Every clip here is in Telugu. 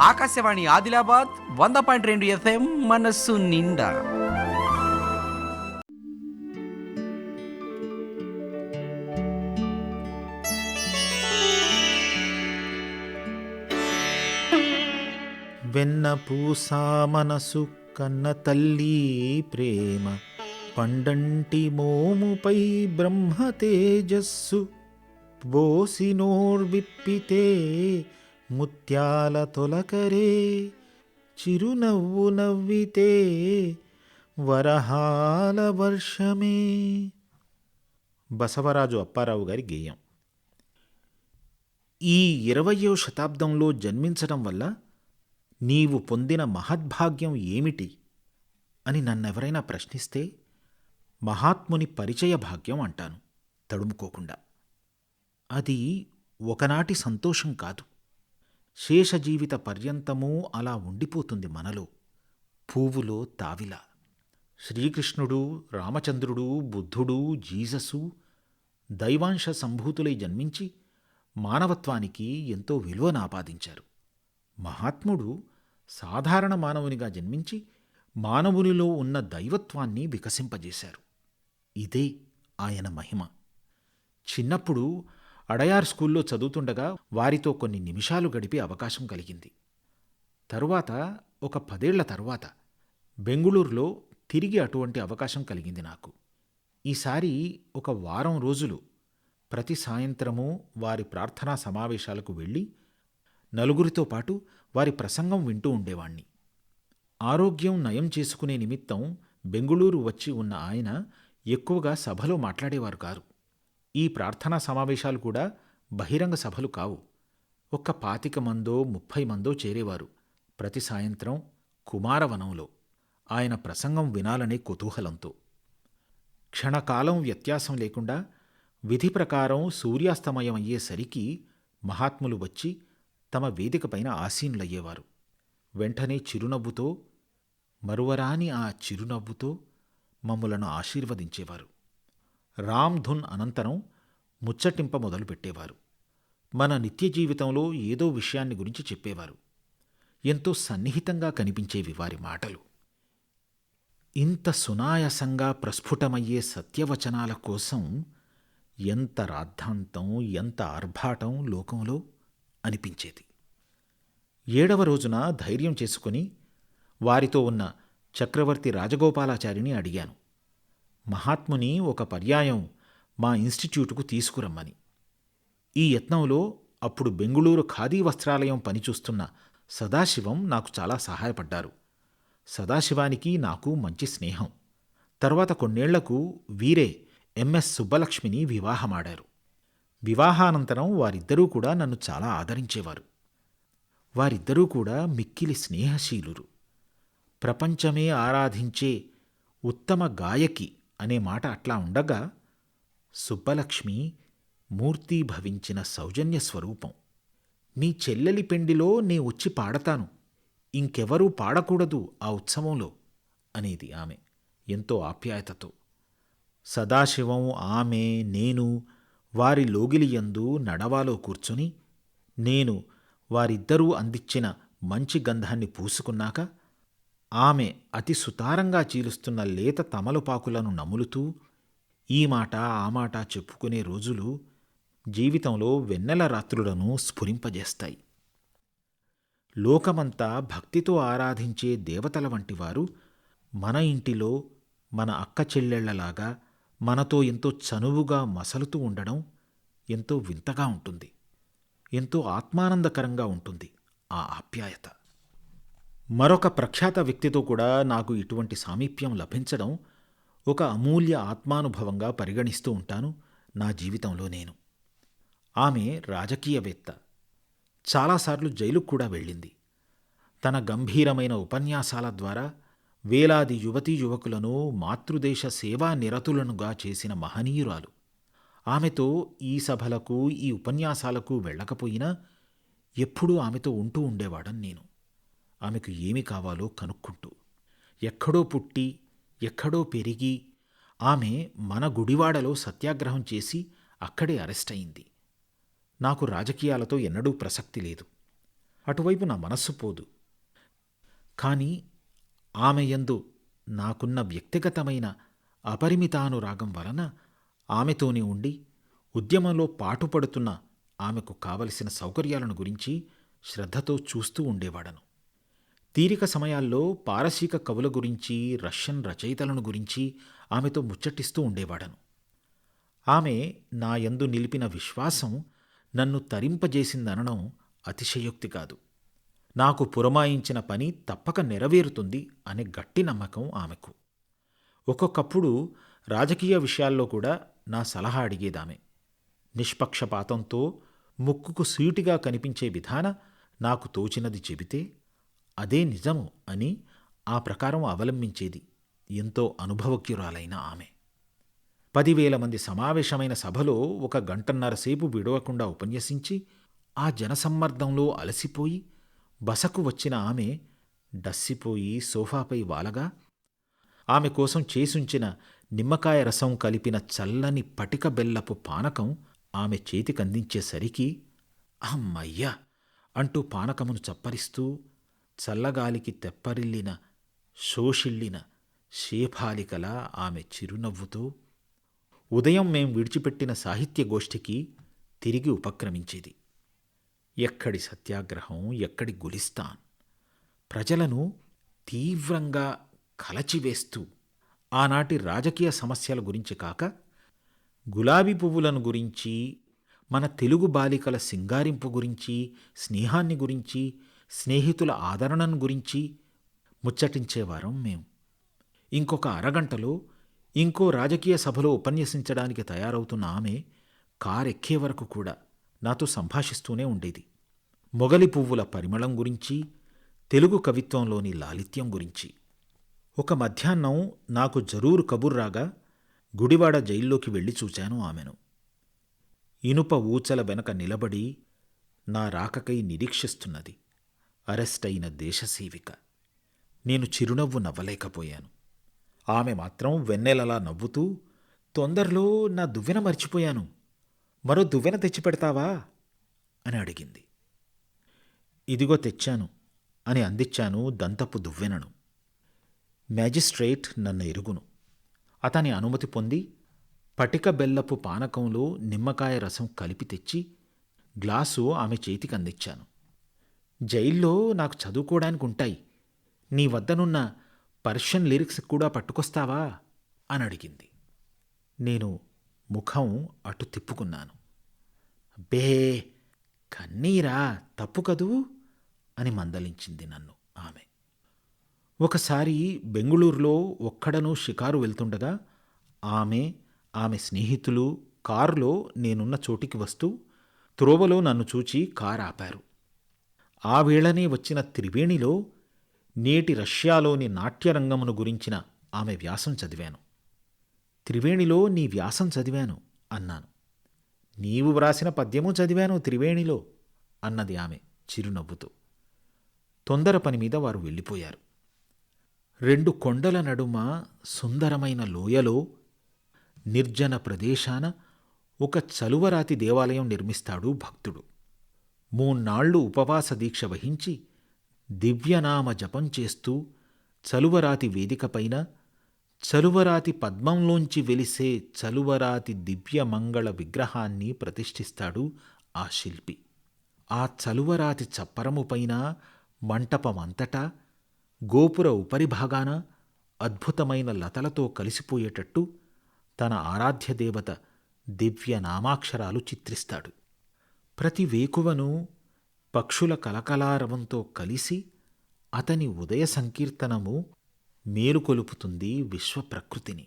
ఆకాశవాణి ఆదిలాబాద్ వంద పాయింట్ రెండు ఎఫ్ఎం మనస్సు నిండా. వెన్న పూసా మనసు కన్న తల్లి ప్రేమ పండంటి మోముపై బ్రహ్మ తేజస్సు బోసినోర్విప్పితే ముత్యాల తొలకరే చిరునవ్వు నవ్వితే వరహాల వర్షమే. బసవరాజు అప్పారావు గారి గేయం. ఈ ఇరవయో శతాబ్దంలో జన్మించడం వల్ల నీవు పొందిన మహద్భాగ్యం ఏమిటి అని నన్నెవరైనా ప్రశ్నిస్తే మహాత్ముని పరిచయ భాగ్యం అంటాను తడుముకోకుండా. అది ఒకనాటి సంతోషం కాదు. శేషజీవిత పర్యంతమూ అలా ఉండిపోతుంది మనలో. పువ్వులో తావిలా. శ్రీకృష్ణుడు రామచంద్రుడు బుద్ధుడు జీససు దైవాంశ సంభూతులై జన్మించి మానవత్వానికి ఎంతో విలువను ఆపాదించారు. మహాత్ముడు సాధారణ మానవునిగా జన్మించి మానవునిలో ఉన్న దైవత్వాన్ని వికసింపజేశారు. ఇదే ఆయన మహిమ. చిన్నప్పుడు అడయార్ స్కూల్లో చదువుతుండగా వారితో కొన్ని నిమిషాలు గడిపే అవకాశం కలిగింది. తరువాత ఒక పదేళ్ళ తరువాత బెంగుళూరులో తిరిగి అటువంటి అవకాశం కలిగింది నాకు. ఈసారి ఒక వారం రోజులు ప్రతి సాయంత్రము వారి ప్రార్థనా సమావేశాలకు వెళ్ళి నలుగురితో పాటు వారి ప్రసంగం వింటూ ఉండేవాణ్ణి. ఆరోగ్యం నయం చేసుకునే నిమిత్తం బెంగుళూరు వచ్చి ఉన్న ఆయన ఎక్కువగా సభలో మాట్లాడేవారు కారు. ఈ ప్రార్థనా సమావేశాలు కూడా బహిరంగ సభలు కావు. ఒక్క పాతిక మందో ముప్పై మందో చేరేవారు. ప్రతి సాయంత్రం కుమారవనంలో. ఆయన ప్రసంగం వినాలనే కుతూహలంతో. క్షణకాలం వ్యత్యాసం లేకుండా విధి ప్రకారం సూర్యాస్తమయం అయ్యేసరికి మహాత్ములు వచ్చి తమ వేదికపైన ఆసీనులయ్యేవారు. వెంటనే చిరునవ్వుతో మరువరాని ఆ చిరునవ్వుతో మమ్ములను ఆశీర్వదించేవారు. రామ్ధున్ అనంతరం ముచ్చటింప మొదలుపెట్టేవారు. మన నిత్య జీవితంలో ఏదో విషయాన్ని గురించి చెప్పేవారు. ఎంతో సన్నిహితంగా కనిపించేవి వారి మాటలు. ఇంత సునాయసంగా ప్రస్ఫుటమయ్యే సత్యవచనాల కోసం ఎంత రాద్ధాంతం ఎంత ఆర్భాటం లోకంలో అనిపించేది. ఏడవ రోజున ధైర్యం చేసుకుని వారితో ఉన్న చక్రవర్తి రాజగోపాలాచారిని అడిగాను. మహాత్ముని ఒక పర్యాయం మా ఇన్స్టిట్యూటుకు తీసుకురమ్మని. ఈ యత్నంలో అప్పుడు బెంగుళూరు ఖాదీ వస్త్రాలయం పనిచూస్తున్న సదాశివం నాకు చాలా సహాయపడ్డారు. సదాశివానికి నాకు మంచి స్నేహం. తర్వాత కొన్నేళ్ళకు వీరే ఎంఎస్ సుబ్బలక్ష్మిని వివాహమాడారు. వివాహానంతరం వారిద్దరూ కూడా నన్ను చాలా ఆదరించేవారు. వారిద్దరూ కూడా మిక్కిలి స్నేహశీలురు. ప్రపంచమే ఆరాధించే ఉత్తమ గాయకి అనే మాట అట్లా ఉండగా సుబ్బలక్ష్మి మూర్తీభవించిన సౌజన్య స్వరూపం. నీ చెల్లెలి పెండిలో నే వచ్చి పాడతాను. ఇంకెవరూ పాడకూడదు ఆ ఉత్సవంలో అనేది ఆమె ఎంతో ఆప్యాయతతో. సదాశివం ఆమె నేను వారి లోగిలియందు నడవాలో కూర్చుని నేను వారిద్దరూ అందించిన మంచి గంధాన్ని పూసుకున్నాక ఆమె అతి సుతారంగా చీలుస్తున్న లేత తమలపాకులను నములుతూ ఈ మాట ఆ మాట చెప్పుకునే రోజులు జీవితంలో వెన్నెల రాత్రులను స్ఫురింపజేస్తాయి. లోకమంతా భక్తితో ఆరాధించే దేవతల వంటివారు మన ఇంటిలో మన అక్క చెల్లెళ్ళలాగా మనతో ఎంతో చనువుగా మసలుతూ ఉండడం ఎంతో వింతగా ఉంటుంది ఎంతో ఆత్మానందకరంగా ఉంటుంది ఆ ఆప్యాయత. మరొక ప్రఖ్యాత వ్యక్తితో కూడా నాకు ఇటువంటి సామీప్యం లభించడం ఒక అమూల్య ఆత్మానుభవంగా పరిగణిస్తూ ఉంటాను నా జీవితంలో నేను. ఆమె రాజకీయవేత్త. చాలాసార్లు జైలుకు కూడా వెళ్ళింది. తన గంభీరమైన ఉపన్యాసాల ద్వారా వేలాది యువతీ యువకులను మాతృదేశ సేవా నిరతులనుగా చేసిన మహనీయురాలు. ఆమెతో ఈ సభలకు ఈ ఉపన్యాసాలకు వెళ్ళకపోయినా ఎప్పుడూ ఆమెతో ఉంటూ ఉండేవాడని నేను. ఆమెకు ఏమి కావాలో కనుక్కుంటూ. ఎక్కడో పుట్టి ఎక్కడో పెరిగి ఆమె మన గుడివాడలో సత్యాగ్రహం చేసి అక్కడే అరెస్ట్ అయింది. నాకు రాజకీయాలతో ఎన్నడూ ప్రసక్తి లేదు. అటువైపు నా మనస్సు పోదు. కానీ ఆమె యందు నాకున్న వ్యక్తిగతమైన అపరిమితానురాగం వలన ఆమెతోనే ఉండి ఉద్యమంలో పాటుపడుతున్న ఆమెకు కావలసిన సౌకర్యాలను గురించి శ్రద్ధతో చూస్తూ ఉండేవాడను. తీరిక సమయాల్లో పారసీక కవుల గురించి రష్యన్ రచయితలను గురించి ఆమెతో ముచ్చటిస్తూ ఉండేవాడను. ఆమె నా యందు నిలిపిన విశ్వాసం నన్ను తరింపజేసిందనడం అతిశయోక్తి కాదు. నాకు పురమాయించిన పని తప్పక నెరవేరుతుంది అనే గట్టి నమ్మకం ఆమెకు. ఒక్కొక్కప్పుడు రాజకీయ విషయాల్లో కూడా నా సలహా అడిగేదామె. నిష్పక్షపాతంతో ముక్కుకు సూటిగా కనిపించే విధాన నాకు తోచినది చెబితే అదే నిజము అని ఆ ప్రకారం అవలంబించేది. ఎంతో అనుభవజ్ఞురాలైన ఆమె. పదివేల మంది సమావేశమైన సభలో ఒక గంటన్నరసేపు విడవకుండా ఉపన్యసించి ఆ జనసమ్మర్దంలో అలసిపోయి బసకు వచ్చిన ఆమె డస్సిపోయి సోఫాపై వాలగా ఆమె కోసం చేసుంచిన నిమ్మకాయ రసం కలిపిన చల్లని పటిక బెల్లపు పానకం ఆమె చేతికందించేసరికి అమ్మయ్యా! అంటూ పానకమును చప్పరిస్తూ చల్లగాలికి తెప్పరిల్లిన శోషిల్లిన శేఫాలికలా ఆమె చిరునవ్వుతో ఉదయం మేం విడిచిపెట్టిన సాహిత్య గోష్ఠికి తిరిగి ఉపక్రమించేది. ఎక్కడి సత్యాగ్రహం ఎక్కడి గులిస్తాన్. ప్రజలను తీవ్రంగా కలచివేస్తూ ఆనాటి రాజకీయ సమస్యల గురించి కాక గులాబీ పువ్వులను గురించి మన తెలుగు బాలికల సింగారింపు గురించి స్నేహాన్ని గురించి స్నేహితుల ఆదరణను గురించి ముచ్చటించేవారం మేం ఇంకొక అరగంటలో ఇంకో రాజకీయ సభలో ఉపన్యసించడానికి తయారవుతున్న ఆమె కారెక్కే వరకు కూడా నాతో సంభాషిస్తూనే ఉండేది. మొగలి పువ్వుల పరిమళం గురించి తెలుగు కవిత్వంలోని లాలిత్యం గురించి. ఒక మధ్యాహ్నం నాకు జరూరు కబుర్రాగా గుడివాడ జైల్లోకి వెళ్ళి చూచాను ఆమెను. ఇనుప ఊచల వెనక నిలబడి నా రాకకై నిరీక్షిస్తున్నది. అరెస్ట్ అయిన దేశసేవిక నేను చిరునవ్వు నవ్వలేకపోయాను. ఆమె మాత్రం వెన్నెలలా నవ్వుతూ తొందరలో నా దువ్వెన మర్చిపోయాను. మరో దువ్వెన తెచ్చిపెడతావా? అని అడిగింది. ఇదిగో తెచ్చాను అని అందించాను దంతపు దువ్వెనను. మ్యాజిస్ట్రేట్ నన్ను ఎరుగును. అతని అనుమతి పొంది పటిక బెల్లపు పానకంలో నిమ్మకాయ రసం కలిపి తెచ్చి గ్లాసు ఆమె చేతికి అందించాను. జైల్లో నాకు చదువుకోవడానికి ఉంటాయి నీ వద్దనున్న పర్షియన్ లిరిక్స్ కూడా పట్టుకొస్తావా? అని అడిగింది. నేను ముఖం అటు తిప్పుకున్నాను. బే కన్నీరా తప్పు కదూ? అని మందలించింది నన్ను ఆమె. ఒకసారి బెంగుళూరులో ఒక్కడను షికారు వెళ్తుండగా ఆమె ఆమె స్నేహితులు కారులో నేనున్న చోటికి వస్తూ త్రోవలో నన్ను చూచి కారు ఆపారు ఆ వేళనే వచ్చిన త్రివేణిలో నేటి రష్యాలోని నాట్యరంగమును గురించిన ఆమె వ్యాసం చదివాను. త్రివేణిలో నీ వ్యాసం చదివాను అన్నాను. నీవు వ్రాసిన పద్యము చదివాను త్రివేణిలో అన్నది ఆమె చిరునవ్వుతో. తొందర పని మీద వారు వెళ్ళిపోయారు. రెండు కొండల నడుమ సుందరమైన లోయలో నిర్జన ప్రదేశాన ఒక చలువరాతి దేవాలయం నిర్మిస్తాడు భక్తుడు. మూన్నాళ్ళు ఉపవాస దీక్ష వహించి దివ్యనామ జపం చేస్తూ చలువరాతి వేదికపైన చలువరాతి పద్మంలోంచి వెలిసే చలువరాతి దివ్యమంగళ విగ్రహాన్ని ప్రతిష్ఠిస్తాడు ఆ శిల్పి. ఆ చలువరాతి చప్పరముపైన మంటపమంతటా గోపుర ఉపరిభాగాన అద్భుతమైన లతలతో కలిసిపోయేటట్టు తన ఆరాధ్యదేవత దివ్యనామాక్షరాలు దివ్య నామాక్షరాలు చిత్రిస్తాడు. ప్రతి వేకువను పక్షుల కలకలారవంతో కలిసి అతని ఉదయ సంకీర్తనము మేలుకొలుపుతుంది విశ్వప్రకృతిని.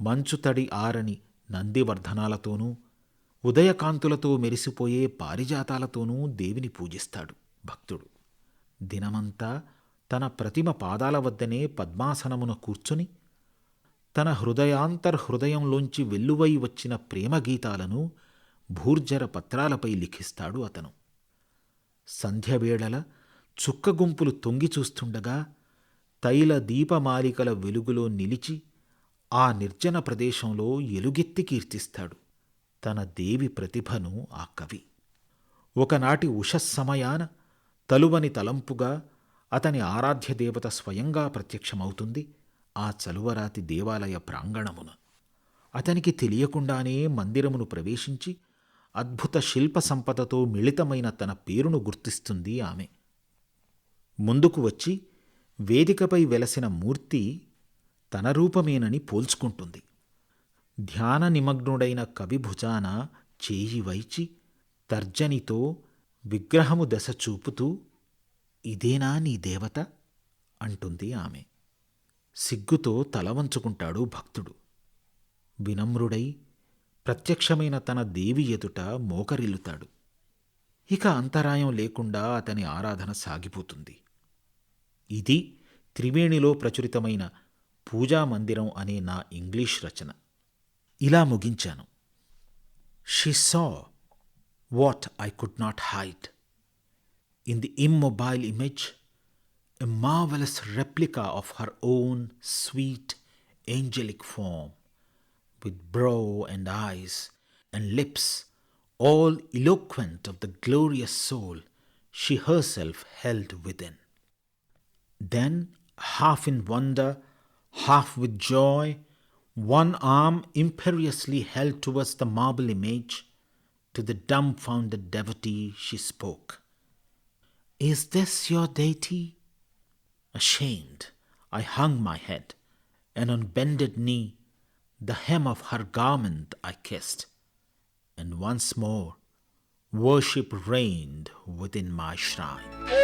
మంచుతడి ఆరని నందివర్ధనాలతోనూ ఉదయకాంతులతో మెరిసిపోయే పారిజాతాలతోనూ దేవిని పూజిస్తాడు భక్తుడు. దినమంతా తన ప్రతిమ పాదాల వద్దనే పద్మాసనమున కూర్చుని తన హృదయాంతర్హృదయంలోంచి వెల్లువై వచ్చిన ప్రేమగీతాలను భూర్జర పత్రాలపై లిఖిస్తాడు అతను. సంధ్యవేళల చుక్కగుంపులు తొంగి చూస్తుండగా తైల దీపమాలికల వెలుగులో నిలిచి ఆ నిర్జన ప్రదేశంలో ఎలుగెత్తి కీర్తిస్తాడు తన దేవి ప్రతిభను ఆ కవి. ఒకనాటి ఉషస్సమయాన తలువని తలంపుగా అతని ఆరాధ్య దేవత స్వయంగా ప్రత్యక్షమవుతుంది ఆ చలువరాతి దేవాలయ ప్రాంగణమున. అతనికి తెలియకుండానే మందిరమును ప్రవేశించి అద్భుత శిల్ప సంపదతో మిళితమైన తన పేరును గుర్తిస్తుంది ఆమె. ముందుకు వచ్చి వేదికపై వెలసిన మూర్తి తన రూపమేనని పోల్చుకుంటుంది. ధ్యాన నిమగ్నుడైన కవి భుజాన చేయి వైచి తర్జనితో విగ్రహము దశ చూపుతూ ఇదేనా నీ దేవత? అంటుంది ఆమె. సిగ్గుతో తల వంచుకుంటాడు భక్తుడు. వినమ్రుడై ప్రత్యక్షమైన తన దేవి ఎదుట మోకరిల్లుతాడు. ఇక అంతరాయం లేకుండా అతని ఆరాధన సాగిపోతుంది. ఇది త్రివేణిలో ప్రచురితమైన పూజా మందిరం అనే నా ఇంగ్లీష్ రచన. ఇలా ముగించాను. She saw what I could not hide in the immobile image a marvelous replica of her own sweet angelic form with brow and eyes and lips all eloquent of the glorious soul she herself held within. Then, half in wonder, half with joy, one arm imperiously held towards the marble image, to the dumbfounded devotee she spoke. Is this your deity? Ashamed, I hung my head, and on bended knee, the hem of her garment I kissed, and once more worship reigned within my shrine.